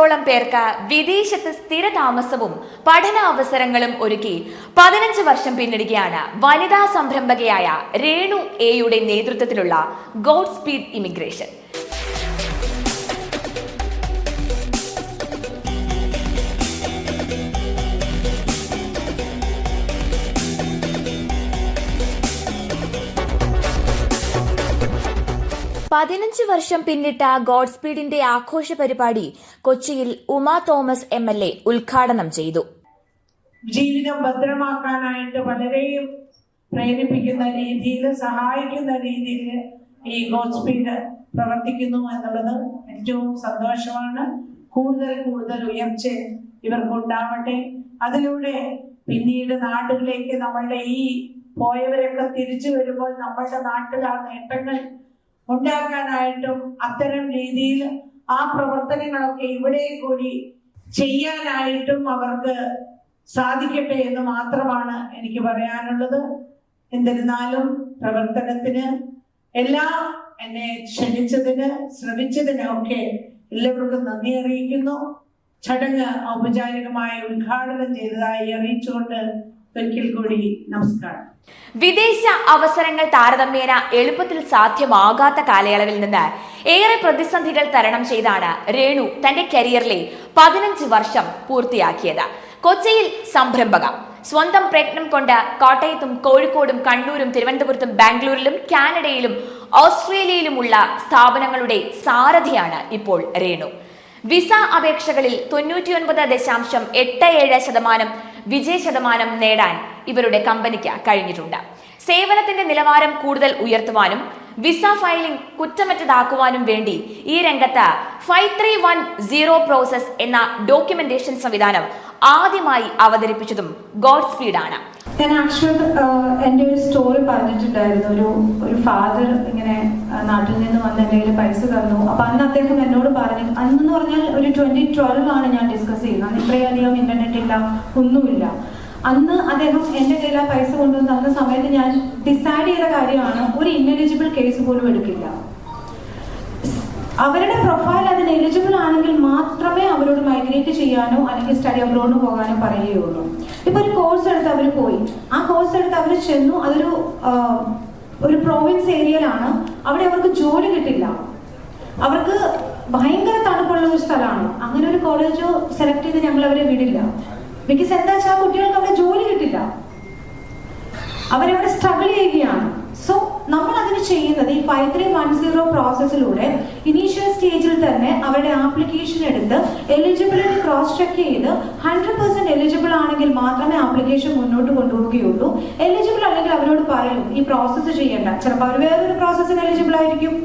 ലക്ഷത്തോളം പേർക്ക് വിദേശത്ത് സ്ഥിര താമസവും പഠനാവസരങ്ങളും ഒരുക്കി പതിനഞ്ച് വർഷം പിന്നിടുകയാണ് വനിതാ സംരംഭകയായ രേണു എയുടെ നേതൃത്വത്തിലുള്ള ഗോഡ് സ്പീഡ് ഇമിഗ്രേഷൻ. പതിനഞ്ച് വർഷം പിന്നിട്ട ഗോഡ് സ്പീഡിന്റെ ആഘോഷ പരിപാടി കൊച്ചിയിൽ Uma Thomas M L A ഉദ്ഘാടനം ചെയ്തു. ജീവിതം ഭദ്രമാക്കാനായിട്ട് പലരെയും പ്രേരിപ്പിക്കുന്ന രീതിയിൽ സഹായിക്കുന്ന രീതിയിൽ ഈ ഗോഡ് സ്പീഡ് പ്രവർത്തിക്കുന്നു എന്നുള്ളത് ഏറ്റവും സന്തോഷമാണ്. കൂടുതൽ കൂടുതൽ ഉയർച്ച ഇവർക്കുണ്ടാവട്ടെ. അതിലൂടെ പിന്നീട് നാടുകളിലേക്ക് നമ്മളുടെ ഈ പോയവരൊക്കെ തിരിച്ചു വരുമ്പോൾ നമ്മളുടെ നാട്ടിൽ ആ നേട്ടങ്ങൾ ഉണ്ടാക്കാനായിട്ടും അത്തരം രീതിയിൽ ആ പ്രവർത്തനങ്ങളൊക്കെ ഇവിടെ കൂടി ചെയ്യാനായിട്ടും അവർക്ക് സാധിക്കട്ടെ എന്ന് മാത്രമാണ് എനിക്ക് പറയാനുള്ളത്. എന്നിരുന്നാലും പ്രവർത്തനത്തിന് എല്ലാ എന്നെ ക്ഷണിച്ചതിന് ശ്രമിച്ചതിന് ഒക്കെ എല്ലാവർക്കും നന്ദി അറിയിക്കുന്നു. ചടങ്ങ് ഔപചാരികമായി ഉദ്ഘാടനം ചെയ്തതായി അറിയിച്ചുകൊണ്ട് ഒരിക്കൽ കൂടി നമസ്കാരം. വിദേശ അവസരങ്ങൾ താരതമ്യേന എളുപ്പത്തിൽ സാധ്യമാകാത്ത കാലയളവിൽ നിന്ന് ഏറെ പ്രതിസന്ധികൾ തരണം ചെയ്താണ് രേണു തന്റെ കരിയറിലെ പതിനഞ്ച് വർഷം പൂർത്തിയാക്കിയത്. കൊച്ചിയിൽ സംരംഭക. സ്വന്തം പ്രയത്നം കൊണ്ട് കോട്ടയത്തും കോഴിക്കോടും കണ്ണൂരും തിരുവനന്തപുരത്തും ബാംഗ്ലൂരിലും കാനഡയിലും ഓസ്ട്രേലിയയിലുമുള്ള സ്ഥാപനങ്ങളുടെ സാരഥിയാണ് ഇപ്പോൾ രേണു. വിസ അപേക്ഷകളിൽ തൊണ്ണൂറ്റിയൊൻപത് ദശാംശം എട്ട് ഏഴ് ശതമാനം വിജയ ശതമാനം നേടാൻ ഇവരുടെ കമ്പനിക്ക് കഴിഞ്ഞിട്ടുണ്ട്. സേവനത്തിന്റെ നിലവാരം കൂടുതൽ ഉയർത്തുവാനും വിസ ഫയലിംഗ് കുറ്റമറ്റതാക്കുവാനും വേണ്ടി ഈ രംഗത്ത് five three one zero process എന്ന ഡോക്യുമെന്റേഷൻ സംവിധാനം ആദ്യമായി അവതരിപ്പിച്ചതും ഗോഡ് ആണ്. ഞാൻ ആക്ച്വൽ എന്റെ ഒരു സ്റ്റോറി പറഞ്ഞിട്ടുണ്ടായിരുന്നു. ഒരു ഒരു ഫാദർ ഇങ്ങനെ നാട്ടിൽ നിന്ന് വന്ന് എന്റെ കയ്യിൽ പൈസ തന്നു. അപ്പൊ അന്ന് അദ്ദേഹം എന്നോട് പറഞ്ഞു അന്നെന്ന് പറഞ്ഞാൽ ഒരു ട്വന്റി ട്വൽവ് ആണ് ഞാൻ ഡിസ്കസ് ചെയ്യുന്നത്. അന്ന് ഇത്രയധികം ഇന്റർനെറ്റ് ഇല്ല ഒന്നുമില്ല. അന്ന് അദ്ദേഹം എന്റെ കയ്യിൽ ആ പൈസ കൊണ്ടുവന്ന് തന്ന സമയത്ത് ഞാൻ ഡിസൈഡ് ചെയ്ത കാര്യമാണ് ഒരു ഇൻഎലിജിബിൾ കേസ് പോലും എടുക്കില്ല. അവരുടെ പ്രൊഫൈൽ അതിന് എലിജിബിൾ ആണെങ്കിൽ മാത്രമേ അവരോട് മൈഗ്രേറ്റ് ചെയ്യാനോ അല്ലെങ്കിൽ സ്റ്റഡി അബ്രോഡിന് പോകാനോ പറയുകയുള്ളൂ. ഇപ്പൊ ഒരു കോഴ്സ് എടുത്ത് അവർ പോയി. ആ കോഴ്സ് എടുത്ത് അവർ ചെന്നു. അതൊരു ഒരു പ്രോവിൻസ് ഏരിയയിലാണ് അവിടെ അവർക്ക് ജോലി കിട്ടില്ല. അവർക്ക് ഭയങ്കര തണുപ്പുള്ള ഒരു സ്ഥലമാണ്. അങ്ങനെ ഒരു കോളേജോ സെലക്ട് ചെയ്ത് ഞങ്ങൾ അവരെ വിടില്ല. ബിക്കോസ് എന്താ വെച്ചാൽ കുട്ടികൾക്ക് അവിടെ ജോലി കിട്ടില്ല. അവരവിടെ സ്ട്രഗിൾ ചെയ്യുകയാണ്. സോ നമ്മൾ അതിന് ചെയ്യുന്നത് ഈ ഫൈവ് ത്രീ വൺ സീറോ പ്രോസസ്സിലൂടെ ഇനീഷ്യൽ സ്റ്റേജിൽ തന്നെ അവരുടെ ആപ്ലിക്കേഷൻ എടുത്ത് എലിജിബിലിറ്റി ക്രോസ് ചെക്ക് ചെയ്ത് ഹൺഡ്രഡ് പെർസെന്റ് എലിജിബിൾ ആണെങ്കിൽ മാത്രമേ ആപ്ലിക്കേഷൻ മുന്നോട്ട് കൊണ്ടുപോവുകയുള്ളൂ. എലിജിബിൾ അല്ലെങ്കിൽ അവരോട് പറയും ഈ പ്രോസസ്സ് ചെയ്യേണ്ട. ചിലപ്പോൾ അവർ വേറൊരു പ്രോസസ്സിന് എലിജിബിൾ ആയിരിക്കും.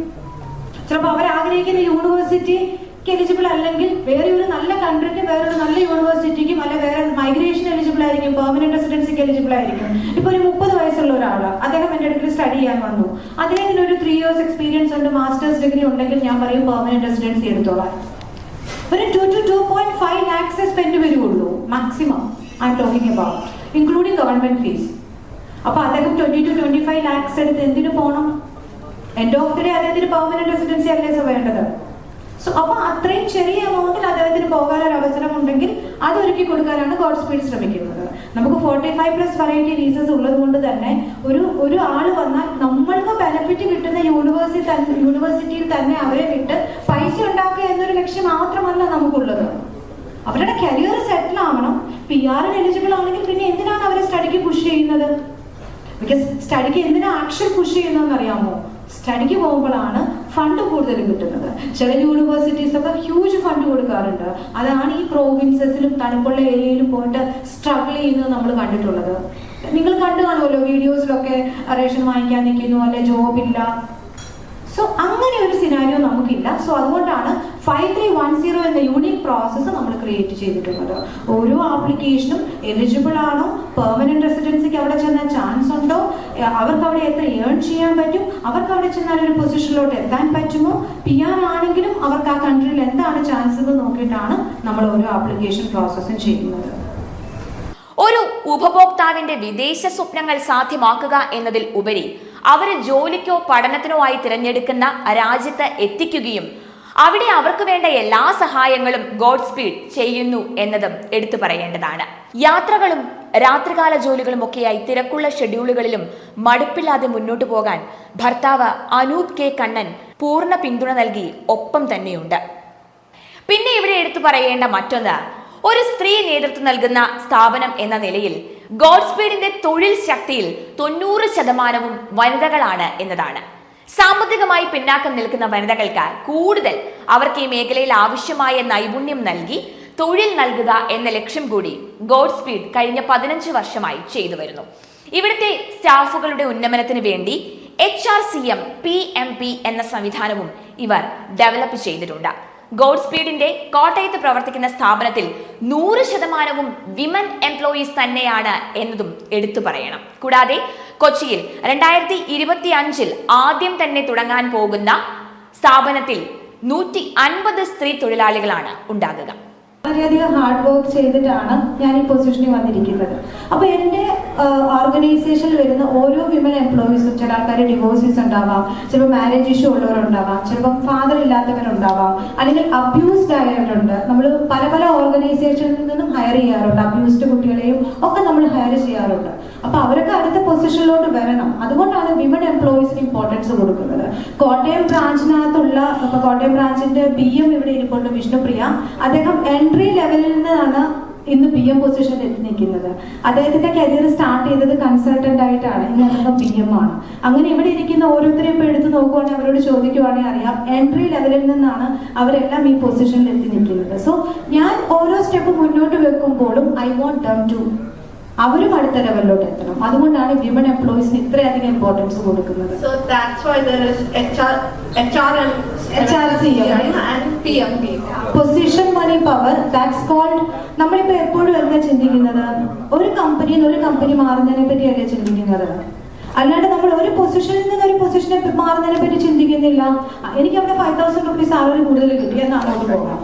ചിലപ്പോൾ അവർ ആഗ്രഹിക്കുന്ന യൂണിവേഴ്സിറ്റിക്ക് എലിജിബിൾ അല്ലെങ്കിൽ വേറെ ഒരു നല്ല കൺട്രിക്ക് വേറൊരു നല്ല യൂണിവേഴ്സിറ്റിക്കും അല്ലെ ആയിരിക്കും പെർമനന്റ് റെസിഡൻസിക്ക് എലിജിബിൾ ആയിരിക്കും. ഇപ്പൊ ഒരു മുപ്പത് വയസ്സുള്ള ഒരാൾ അദ്ദേഹം എന്റെ അടുത്ത് സ്റ്റഡി ചെയ്യാൻ വന്നു. അദ്ദേഹത്തിന് ഒരു ത്രീ ഇയേഴ്സ് എക്സ്പീരിയൻസ് ഉണ്ട് മാസ്റ്റേഴ്സ് ഡിഗ്രി ഉണ്ടെങ്കിൽ ഞാൻ പറയും പെർമനന്റ് റെസിഡൻസി എടുത്തോളാം. ഒരു two two two point five lakhs spend വരുള്ളൂ maximum I'm talking about including government fees അപ്പൊ അദ്ദേഹം twenty two twenty five lakhs എടുത്ത് എന്തിനു പോകണം എൻഡ് ഓഫ് ദി ഡേ അദ്ദേഹത്തിന് പെർമനന്റ് റെസിഡൻസി അല്ലേ വേണ്ടത്? സോ അപ്പൊ അത്രയും ചെറിയ എമൗണ്ടിൽ അദ്ദേഹത്തിന് പോകാൻ ഒരു അവസരം ഉണ്ടെങ്കിൽ അത് ഒരുക്കി കൊടുക്കാനാണ് ഗോഡ് സ്പീഡ് ശ്രമിക്കുന്നത്. നമുക്ക് forty five plus variety visas ഉള്ളത് കൊണ്ട് തന്നെ ഒരു ഒരു ആൾ വന്നാൽ നമ്മൾക്ക് ബെനഫിറ്റ് കിട്ടുന്ന യൂണിവേഴ്സിറ്റി യൂണിവേഴ്സിറ്റിയിൽ തന്നെ അവരെ വിട്ട് പൈസ ഉണ്ടാക്കുക എന്നൊരു ലക്ഷ്യം മാത്രമല്ല നമുക്കുള്ളത്. അവരുടെ കരിയർ സെറ്റിൽ ആവണം. പി ആറിന് എലിജിബിൾ ആണെങ്കിൽ പിന്നെ എന്തിനാണ് അവരെ സ്റ്റഡിക്ക് പുഷ് ചെയ്യുന്നത്? ബിക്കോസ് സ്റ്റഡിക്ക് എന്തിനാണ് ആക്ഷൻ പുഷ് ചെയ്യുന്നതെന്ന് അറിയാമോ സ്റ്റഡിക്ക് പോകുമ്പോഴാണ് ഫണ്ട് കൂടുതലും കിട്ടുന്നത്. ചില യൂണിവേഴ്സിറ്റീസ് ഒക്കെ ഹ്യൂജ് ഫണ്ട് കൊടുക്കാറുണ്ട്. അതാണ് ഈ പ്രോവിൻസസിലും തണുപ്പുള്ള ഏരിയയിലും പോയിട്ട് സ്ട്രഗിൾ ചെയ്യുന്നത് നമ്മൾ കണ്ടിട്ടുള്ളത്. നിങ്ങൾ കണ്ടു കാണുമല്ലോ വീഡിയോസിലൊക്കെ റേഷൻ വാങ്ങിക്കാൻ നിൽക്കുന്നു അല്ലെ ജോബ് ഇല്ല. സോ അങ്ങനെ ഒരു സിനാരിയോ നമുക്കില്ല. സോ അതുകൊണ്ടാണ് എന്ന യൂണിക് പ്രോസസ്സ് നമ്മൾ ക്രിയേറ്റ് ചെയ്തിട്ടുള്ളത്. ഓരോ ആപ്ലിക്കേഷനും എലിജിബിൾ ആണോ? പെർമനന്റ് റെസിഡൻസിക്ക് അവിടെ ചെന്നാൽ ചാൻസ് ഉണ്ടോ? അവർക്ക് അവിടെ എത്ര ഏൺ ചെയ്യാൻ പറ്റും? അവർക്ക് അവിടെ ചെന്നാൽ ഒരു പൊസിഷനിലോട്ട് എത്താൻ പറ്റുമോ? പി ആർ ആണെങ്കിലും അവർക്ക് ആ കൺട്രിയിൽ എന്താണ് ചാൻസ് എന്ന് നോക്കിയിട്ടാണ് നമ്മൾ ഓരോ ആപ്ലിക്കേഷൻ പ്രോസസ്സും ചെയ്യുന്നത്. ഒരു ഉപഭോക്താവിന്റെ വിദേശ സ്വപ്നങ്ങൾ സാധ്യമാക്കുക എന്നതിൽ ഉപരി അവരെ ജോലിക്കോ പഠനത്തിനോ ആയി തിരഞ്ഞെടുക്കുന്ന രാജ്യത്ത് എത്തിക്കുകയും അവിടെ അവർക്ക് വേണ്ട എല്ലാ സഹായങ്ങളും ഗോഡ് സ്പീഡ് ചെയ്യുന്നു എന്നതും എടുത്തു പറയേണ്ടതാണ്. യാത്രകളും രാത്രികാല ജോലികളും ഒക്കെയായി തിരക്കുള്ള ഷെഡ്യൂളുകളിലും മടുപ്പില്ലാതെ മുന്നോട്ടു പോകാൻ ഭർത്താവ് അനൂപ് കെ കണ്ണൻ പൂർണ പിന്തുണ നൽകി ഒപ്പം തന്നെയുണ്ട്. പിന്നെ ഇവിടെ എടുത്തു പറയേണ്ട മറ്റൊന്ന് ഒരു സ്ത്രീ നേതൃത്വം നൽകുന്ന സ്ഥാപനം എന്ന നിലയിൽ ഗോഡ് സ്പീഡിന്റെ തൊഴിൽ ശക്തിയിൽ തൊണ്ണൂറ് ശതമാനവും വനിതകളാണ് എന്നതാണ്. സാമ്പത്തികമായി പിന്നാക്കം നിൽക്കുന്ന വനിതകൾക്ക് കൂടുതൽ അവർക്ക് ഈ മേഖലയിൽ ആവശ്യമായ നൈപുണ്യം നൽകി തൊഴിൽ നൽകുക എന്ന ലക്ഷ്യം കൂടി ഗോഡ് സ്പീഡ് കഴിഞ്ഞ പതിനഞ്ച് വർഷമായി ചെയ്തു വരുന്നു. ഇവിടുത്തെ സ്റ്റാഫുകളുടെ ഉന്നമനത്തിന് വേണ്ടി H R C M P M P എന്ന സംവിധാനവും ഇവർ ഡെവലപ്പ് ചെയ്തിട്ടുണ്ട്. ഗോഡ് സ്പീഡിന്റെ കോട്ടയത്ത് പ്രവർത്തിക്കുന്ന സ്ഥാപനത്തിൽ നൂറ് ശതമാനവും വിമൻ എംപ്ലോയീസ് തന്നെയാണ് എന്നതും എടുത്തു പറയണം. കൂടാതെ കൊച്ചിയിൽ. രണ്ടായിരത്തി ഇരുപത്തി അഞ്ചിൽ ആദ്യം തന്നെ തുടങ്ങാൻ പോകുന്ന സ്ഥാപനത്തിൽ നൂറ്റി അൻപത് സ്ത്രീ തൊഴിലാളികളാണ് ഉണ്ടാകുക. വളരെയധികം ഹാർഡ് വർക്ക് ചെയ്തിട്ടാണ് ഞാൻ ഈ പൊസിഷനിൽ വന്നിരിക്കുന്നത്. അപ്പൊ എന്റെ ഓർഗനൈസേഷനിൽ വരുന്ന ഓരോ വിമൻ എംപ്ലോയീസും ചില ആൾക്കാർ ഡിവോഴ്സീസ് ഉണ്ടാവാം ചിലപ്പോൾ മാരേജ് ഇഷ്യൂ ഉള്ളവരുണ്ടാവാം ചിലപ്പോൾ ഫാദർ ഇല്ലാത്തവരുണ്ടാവാം അല്ലെങ്കിൽ അബ്യൂസ്ഡ് ആയവരുണ്ട്. നമ്മൾ പല പല ഓർഗനൈസേഷനിൽ നിന്നും ഹയർ ചെയ്യാറുണ്ട്. അബ്യൂസ്ഡ് കുട്ടികളെയും ഒക്കെ നമ്മൾ ഹയർ ചെയ്യാറുണ്ട്. അപ്പൊ അവരൊക്കെ അടുത്ത പൊസിഷനിലോട്ട് വരണം. അതുകൊണ്ടാണ് വിമൺ എംപ്ലോയീസിന് ഇമ്പോർട്ടൻസ് കൊടുക്കുന്നത്. കോട്ടയം ബ്രാഞ്ചിനകത്തുള്ള കോട്ടയം ബ്രാഞ്ചിന്റെ ബി എം ഇവിടെ ഇരിപ്പുണ്ട് വിഷ്ണുപ്രിയ. അദ്ദേഹം എൻട്രി ലെവലിൽ നിന്നാണ് ഇന്ന് പി എം പൊസിഷനിൽ എത്തി നിൽക്കുന്നത്. അദ്ദേഹത്തിന്റെ കരിയർ സ്റ്റാർട്ട് ചെയ്തത് കൺസൾട്ടന്റ് ആയിട്ടാണ്. ഇന്ന് അദ്ദേഹം പി എം ആണ്. അങ്ങനെ ഇവിടെ ഇരിക്കുന്ന ഓരോരുത്തരെയും ഇപ്പൊ എടുത്ത് നോക്കുവാണെങ്കിൽ അവരോട് ചോദിക്കുവാണെങ്കിൽ അറിയാം. എൻട്രി ലെവലിൽ നിന്നാണ് അവരെല്ലാം ഈ പൊസിഷനിൽ എത്തി നിൽക്കുന്നത്. സോ ഞാൻ ഓരോ സ്റ്റെപ്പ് മുന്നോട്ട് വെക്കുമ്പോഴും ഐ വോണ്ട് ടു അവരും അടുത്ത ലെവലിലോട്ട് എത്തണം. അതുകൊണ്ടാണ് വിമൻ എംപ്ലോയീസിന് ഇത്രയധികം ഇമ്പോർട്ടൻസ് കൊടുക്കുന്നത്. HR and HRCM. and PMP. Position money power that's called നമ്മളിപ്പോ എപ്പോഴും എന്താ ചിന്തിക്കുന്നത്? ഒരു കമ്പനിയിൽ നിന്ന് ഒരു കമ്പനി മാറുന്നതിനെ പറ്റിയല്ലേ ചിന്തിക്കുന്നത്? അല്ലാണ്ട് നമ്മൾ ഒരു പൊസിഷനിൽ നിന്ന് ഒരു പൊസിഷനെ മാറുന്നതിനെ പറ്റി ചിന്തിക്കുന്നില്ല. എനിക്ക് അവിടെ ഫൈവ് തൗസൻഡ് റുപ്പീസ് സാലറി കൂടുതൽ കിട്ടിയെന്നാണ് അങ്ങോട്ട് പോകാം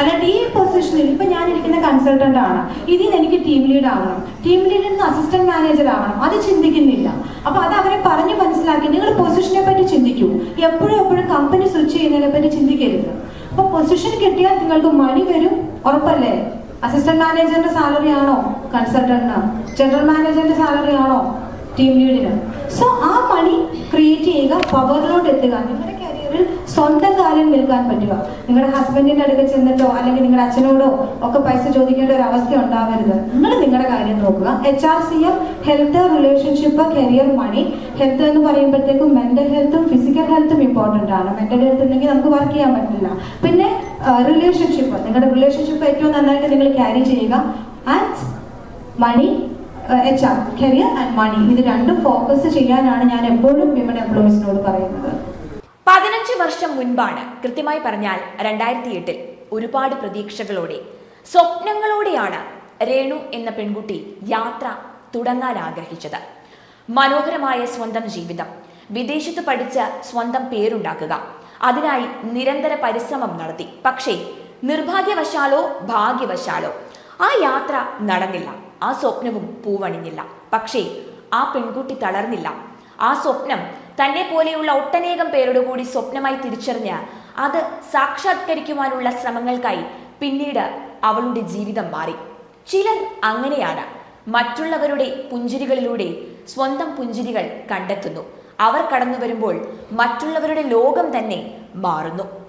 അല്ലാണ്ട് ഈ പൊസിഷനിൽ ഇപ്പൊ ഞാൻ ഇരിക്കുന്ന കൺസൾട്ടന്റ് ആണ്. ഇതിൽ എനിക്ക് ടീം ലീഡ് ആവണം. ടീം ലീഡിൽ നിന്ന് അസിസ്റ്റന്റ് മാനേജർ ആവണം. അത് ചിന്തിക്കുന്നില്ല. അപ്പൊ അത് അവരെ പറഞ്ഞു മനസ്സിലാക്കി നിങ്ങൾ പൊസിഷനെ പറ്റി ചിന്തിക്കൂ. എപ്പോഴും എപ്പോഴും കമ്പനി സ്വിച്ച് ചെയ്യുന്നതിനെ പറ്റി ചിന്തിക്കരുത്. അപ്പൊ പൊസിഷൻ കിട്ടിയാൽ നിങ്ങൾക്ക് മണി വരും. ഉറപ്പല്ലേ? അസിസ്റ്റന്റ് മാനേജറിന്റെ സാലറി ആണോ? കൺസൾട്ടന്റിന് ജനറൽ മാനേജറിന്റെ സാലറി ആണോ? ടീം ലീഡിന് സോ ആ മണി ക്രിയേറ്റ് ചെയ്യുക പവറിലോട്ട് എത്തുക. കരിയറിൽ സ്വന്തം കാലിൽ നിൽക്കാൻ പറ്റുക. നിങ്ങളുടെ ഹസ്ബൻഡിന്റെ അടുത്ത് ചെന്നിട്ടോ അല്ലെങ്കിൽ നിങ്ങളുടെ അച്ഛനോടോ ഒക്കെ പൈസ ചോദിക്കേണ്ട ഒരു അവസ്ഥ ഉണ്ടാവരുത്. നിങ്ങൾ നിങ്ങളുടെ കാര്യം നോക്കുക. H R C M health relationship career money health എന്ന് പറയുമ്പോഴത്തേക്കും മെന്റൽ ഹെൽത്തും ഫിസിക്കൽ ഹെൽത്തും ഇമ്പോർട്ടന്റ് ആണ്. മെന്റൽ ഹെൽത്ത് ഉണ്ടെങ്കിൽ നമുക്ക് വർക്ക് ചെയ്യാൻ പറ്റില്ല. പിന്നെ റിലേഷൻഷിപ്പ് നിങ്ങളുടെ റിലേഷൻഷിപ്പ് ഏറ്റവും നന്നായിട്ട് നിങ്ങൾ ക്യാരി ചെയ്യുക. And money H R career and money ഇത് രണ്ടും ഫോക്കസ് ചെയ്യാനാണ് ഞാൻ എപ്പോഴും വിമൻ എംപ്ലോയീസിനോട് പറയുന്നത്. പതിനഞ്ച് വർഷം മുൻപാണ് കൃത്യമായി പറഞ്ഞാൽ രണ്ടായിരത്തി എട്ടിൽ ഒരുപാട് പ്രതീക്ഷകളോടെ സ്വപ്നങ്ങളോടെയാണ് രേണു എന്ന പെൺകുട്ടി യാത്ര തുടങ്ങാൻ ആഗ്രഹിച്ചത്. മനോഹരമായ സ്വന്തം ജീവിതം വിദേശത്ത് പഠിച്ച് സ്വന്തം പേരുണ്ടാക്കുക അതിനായി നിരന്തര പരിശ്രമം നടത്തി. പക്ഷേ നിർഭാഗ്യവശാലോ ഭാഗ്യവശാലോ ആ യാത്ര നടന്നില്ല. ആ സ്വപ്നവും പൂവണിഞ്ഞില്ല. പക്ഷേ ആ പെൺകുട്ടി തളർന്നില്ല. ആ സ്വപ്നം തന്നെ പോലെയുള്ള ഒട്ടനേകം പേരോട് കൂടി സ്വപ്നമായി തിരിച്ചറിഞ്ഞ് അത് സാക്ഷാത്കരിക്കുവാനുള്ള ശ്രമങ്ങൾക്കായി പിന്നീട് അവളുടെ ജീവിതം മാറി. ചിലർ അങ്ങനെയാണ്. മറ്റുള്ളവരുടെ പുഞ്ചിരികളിലൂടെ സ്വന്തം പുഞ്ചിരികൾ കണ്ടെത്തുന്നു. അവർ കടന്നു വരുമ്പോൾ മറ്റുള്ളവരുടെ ലോകം തന്നെ മാറുന്നു.